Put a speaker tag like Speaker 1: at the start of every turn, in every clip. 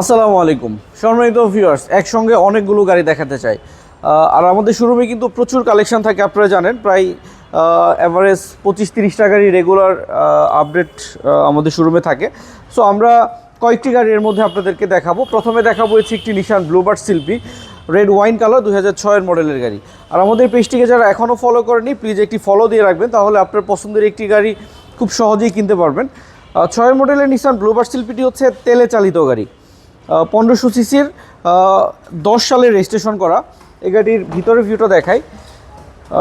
Speaker 1: আসসালামু আলাইকুম। সম্মানিত ভিউয়ার্স একসঙ্গে অনেকগুলো গাড়ি দেখাতে চাই। আর আমাদের শোরুমে কিন্তু প্রচুর কালেকশন থাকে, আপনারা জানেন। প্রায় অ্যাভারেজ পঁচিশ তিরিশ টাকারই রেগুলার আপডেট আমাদের শোরুমে থাকে। সো আমরা কয়েকটি গাড়ি এর মধ্যে আপনাদেরকে দেখাবো। প্রথমে দেখাবো হচ্ছে একটি Nissan Bluebird Sylphy red wine colour দু হাজার ছয়ের মডেলের গাড়ি। আর আমাদের পেজটিকে যারা এখনও ফলো করেনি প্লিজ একটি ফলো দিয়ে রাখবেন, তাহলে আপনার পছন্দের একটি গাড়ি খুব সহজেই কিনতে পারবেন। ছয়ের মডেলের নিশান ব্লুবার্ড শিল্পীটি হচ্ছে তেলে চালিত গাড়ি। পনেরোশো সিসির দশ সালে রেজিস্ট্রেশন করা। এই গাড়ির ভিতরে ভিউটা দেখাই।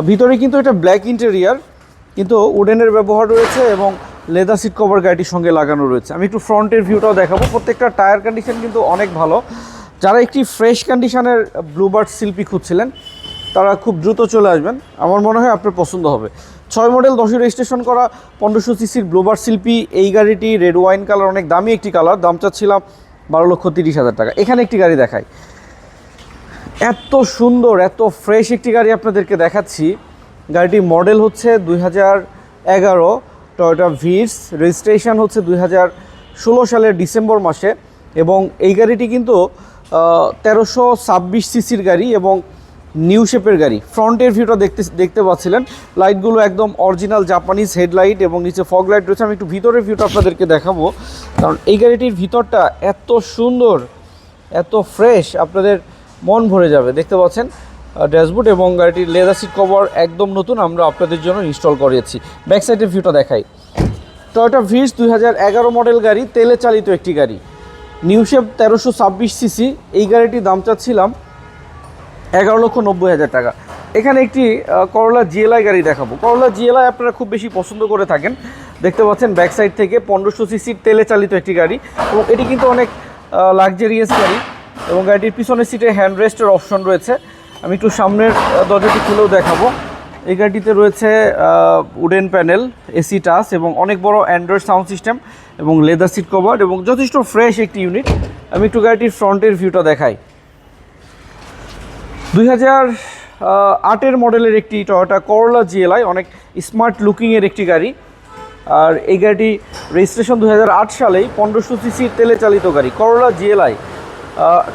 Speaker 1: ভিতরে কিন্তু এটা ব্ল্যাক ইন্টেরিয়ার কিন্তু উডেনের ব্যবহার রয়েছে এবং লেদার সিট কভার গাড়িটির সঙ্গে লাগানো রয়েছে। আমি একটু ফ্রন্টের ভিউটাও দেখাবো। প্রত্যেকটা টায়ার কন্ডিশন কিন্তু অনেক ভালো। যারা একটি ফ্রেশ কন্ডিশনের ব্লুবার্ড শিল্পী খুঁজছিলেন, তারা খুব দ্রুত চলে আসবেন। আমার মনে হয় আপনার পছন্দ হবে। ছয় মডেল দশে রেজিস্ট্রেশন করা, পনেরোশো সিসির ব্লুবার্ড শিল্পী। এই গাড়িটি রেড ওয়াইন কালার অনেক দামি একটি কালার দাম চাচ্ছিলাম বারো লক্ষ তিরিশ হাজার টাকা। এখানে একটি গাড়ি দেখাই। এত সুন্দর, এত ফ্রেশ একটি গাড়ি আপনাদেরকে দেখাচ্ছি। গাড়িটি মডেল হচ্ছে দুই হাজার এগারো টয়োটা ভিটস রেজিস্ট্রেশন হচ্ছে দুই হাজার ষোলো সালের ডিসেম্বর মাসে। এবং এই গাড়িটি কিন্তু তেরোশো ছাব্বিশ সিসির গাড়ি এবং নিউ শেপের গাড়ি। ফ্রন্টের ভিউটা দেখতে দেখতে পাচ্ছিলেন। লাইটগুলো একদম অরিজিনাল জাপানিজ হেডলাইট এবং নিচে ফগ লাইট রয়েছে। আমি একটু ভিতরের ভিউটা আপনাদেরকে দেখাবো। কারণ এই গাড়িটির ভিতরটা এত সুন্দর, এত ফ্রেশ আপনাদের মন ভরে যাবে। দেখতে পাচ্ছেন ড্যাশবোর্ড এবং গাড়িটির লেদার সিট কভার একদম নতুন। আমরা আপনাদের জন্য ইনস্টল করিয়েছি। ব্যাক সাইডের ভিউটা দেখাই। টয়োটা ভিস দুই হাজার এগারো মডেল গাড়ি, তেলে চালিত একটি গাড়ি। নিউ শেপ তেরোশো সিসি এই গাড়িটির দাম চাচ্ছিলাম এগারো লক্ষ নব্বই হাজার টাকা। এখানে একটি করলা জিএলআই গাড়ি দেখাবো। করলা জিএলআই আপনারা খুব বেশি পছন্দ করে থাকেন। দেখতে পাচ্ছেন ব্যাক সাইড থেকে পনেরোশো সিসির তেলে চালিত একটি গাড়ি এবং এটি কিন্তু অনেক লাক্সারিয়াস গাড়ি এবং গাড়িটির পিছনের সিটে হ্যান্ড রেস্টের অপশন রয়েছে। আমি একটু সামনের দরজাটি খুলেও দেখাবো। এই গাড়িটিতে রয়েছে উডেন প্যানেল এসি টাচ এবং অনেক বড় অ্যান্ড্রয়েড সাউন্ড সিস্টেম এবং লেদার সিট কভার এবং যথেষ্ট ফ্রেশ একটি ইউনিট আমি একটু গাড়িটির ফ্রন্টের ভিউটা দেখাই। দুই হাজার আটের মডেলের একটি টয়োটা করলা জিএলআই অনেক স্মার্ট লুকিংয়ের একটি গাড়ি। আর এই গাড়িটি রেজিস্ট্রেশন দু হাজার আট সালেই পনেরোশো সিসির তেলে চালিত গাড়ি করলা জিএলআই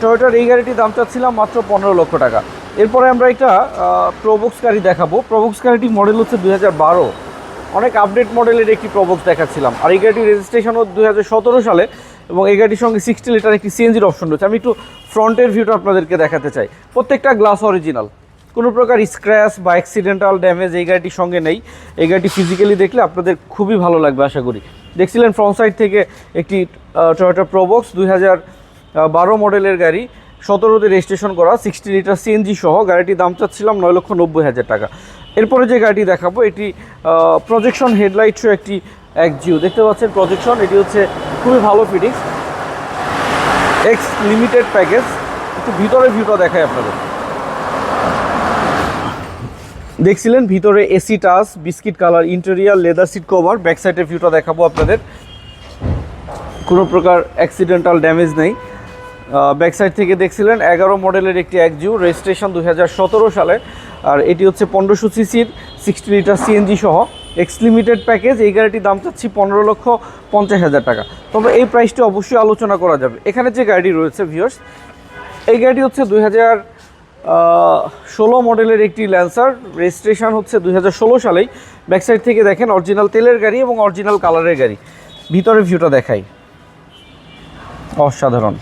Speaker 1: টয়োটার এই গাড়িটির দাম চাচ্ছিলাম মাত্র পনেরো লক্ষ টাকা। এরপরে আমরা একটা প্রোবক্স গাড়ি দেখাবো। প্রোবক্স গাড়িটির মডেল হচ্ছে বারো। অনেক আপডেট মডেলের একটি প্রবক্স দেখাচ্ছিলাম। আর এই গাড়িটির রেজিস্ট্রেশনও দু সালে। এবং এই গাড়ির সঙ্গে সিক্সটি লিটার একটি সিএনজির অপশন রয়েছে। আমি একটু ফ্রন্টের ভিউটা আপনাদেরকে দেখাতে চাই। প্রত্যেকটা গ্লাস অরিজিনাল কোনো প্রকার স্ক্র্যাচ বা অ্যাক্সিডেন্টাল ড্যামেজ এই গাড়িটির সঙ্গে নেই। এই গাড়িটি ফিজিক্যালি দেখলে আপনাদের খুবই ভালো লাগবে, আশা করি। দেখছিলেন ফ্রন্ট সাইড থেকে একটি টয়োটা প্রোবক্স দুই হাজার বারো মডেলের গাড়ি। সতেরোতে রেজিস্ট্রেশন করা সিক্সটি লিটার সিএনজি সহ। গাড়িটির দাম চাচ্ছিলাম নয় লক্ষ নব্বই হাজার টাকা। এরপরে যে গাড়িটি দেখাবো, এটি প্রজেকশন হেডলাইট সহ একটি এক জিও। দেখতে পাচ্ছেন প্রজেকশন এটি হচ্ছে খুবই ভালো ফিটিংস। এক্স লিমিটেড প্যাকেজ একটু ভিতরে ভিউটা দেখায় আপনাদের। দেখছিলেন? ভিতরে AC touch biscuit colour interior leather seat cover back সাইডের ভিউটা দেখাবো আপনাদের। কোনো প্রকার অ্যাক্সিডেন্টাল ড্যামেজ নেই। ব্যাক সাইড থেকে দেখছিলেন, এগারো মডেলের একটি একজিউ রেজিস্ট্রেশন দু হাজার সতেরো সালে। আর এটি হচ্ছে পনেরোশো সিসির সিক্সটি লিটার সিএনজি সহ। এক্স লিমিটেড প্যাকেজ এই গাড়িটির দাম চাচ্ছি পনেরো লক্ষ পঞ্চাশ হাজার টাকা। তবে এই প্রাইসটি অবশ্যই আলোচনা করা যাবে। এখানে যে গাড়ি রয়েছে ভিউয়ার্স এই গাড়িটি হচ্ছে দুই হাজার ষোলো মডেলের একটি ল্যান্সার রেজিস্ট্রেশন হচ্ছে দুই হাজার ষোলো সালেই। ব্যাক সাইড থেকে দেখেন অরিজিনাল তেলের গাড়ি এবং অরিজিনাল কালারের গাড়ি। ভিতরে ভিউটা দেখাই। অসাধারণ।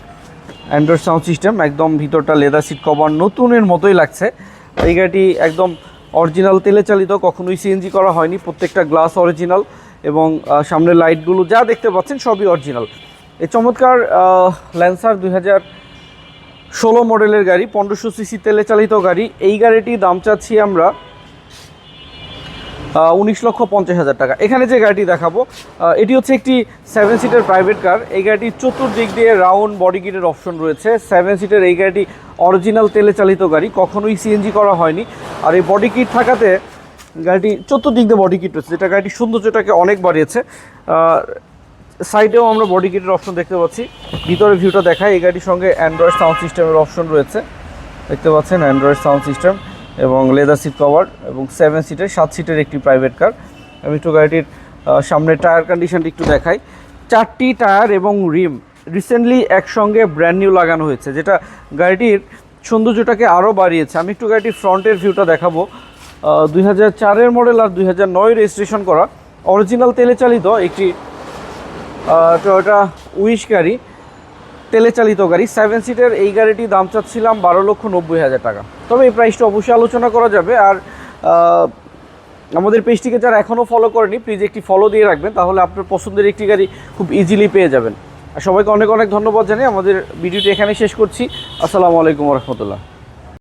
Speaker 1: অ্যান্ড্রয়েড সাউন্ড সিস্টেম একদম ভিতরটা লেদার সিট কভার নতুনের মতোই লাগছে। এই গাড়িটি একদম অরিজিনাল তেলে চালিত কখনোই সিএনজি করা হয়নি, প্রত্যেকটা গ্লাস অরিজিনাল এবং সামনের লাইটগুলো যা দেখতে পাচ্ছেন সবই অরিজিনাল। এই চমৎকার ল্যান্সার দুই হাজার ষোলো মডেলের গাড়ি, পনেরোশো সিসি তেলে চালিত গাড়ি। এই গাড়িটি দাম চাচ্ছি আমরা উনিশ লক্ষ পঞ্চাশ হাজার টাকা। এখানে যে গাড়িটি দেখাবো এটি হচ্ছে একটি সেভেন সিটার প্রাইভেট কার এই গাড়িটির চতুর্দিক দিয়ে রাউন্ড বডি কিটের অপশন রয়েছে। সেভেন সিটের এই গাড়িটি অরিজিনাল তেলে চালিত গাড়ি, কখনোই সিএনজি করা হয়নি। আর এই বডি কিট থাকাতে গাড়িটি চতুর্দিক দিয়ে বডি কিট রয়েছে, যেটা গাড়িটির সৌন্দর্যটাকে অনেক বাড়িয়েছে। সাইডেও আমরা বডি কিটের অপশন দেখতে পাচ্ছি। ভিতরে ভিউটা দেখায়, এই গাড়ির সঙ্গে অ্যান্ড্রয়েড সাউন্ড সিস্টেমের অপশন রয়েছে। দেখতে পাচ্ছেন অ্যান্ড্রয়েড সাউন্ড সিস্টেম এবং লেদার সিট কভার এবং সেভেন সিটের সাত সিটের একটি প্রাইভেট কার আমি একটু গাড়িটির সামনের টায়ার কন্ডিশনটি একটু দেখাই। চারটি টায়ার এবং রিম রিসেন্টলি একসঙ্গে ব্র্যান্ড নিউ লাগানো হয়েছে, যেটা গাড়িটির সৌন্দর্যটাকে আরও বাড়িয়েছে। আমি একটু গাড়িটির ফ্রন্টের ভিউটা দেখাবো। দুই হাজার চারের মডেল আর দুই হাজার নয় রেজিস্ট্রেশন করা। অরিজিনাল তেলে চালিত একটি টয়োটা উইশ গাড়ি। তেলে চালিত গাড়ি। সেভেন সিটের এই গাড়িটি দাম চাচ্ছিলাম বারো লক্ষ নব্বই হাজার টাকা। তবে এই প্রাইসটা অবশ্যই আলোচনা করা যাবে। আর আমাদের পেজটিকে যারা এখনও ফলো করেনি প্লিজ একটি ফলো দিয়ে রাখবেন, তাহলে আপনার পছন্দের একটি গাড়ি খুব ইজিলি পেয়ে যাবেন। আর সবাইকে অনেক অনেক ধন্যবাদ জানিয়ে আমাদের ভিডিওটি এখানে শেষ করছি। আসসালামু আলাইকুম রহমতুল্লাহ।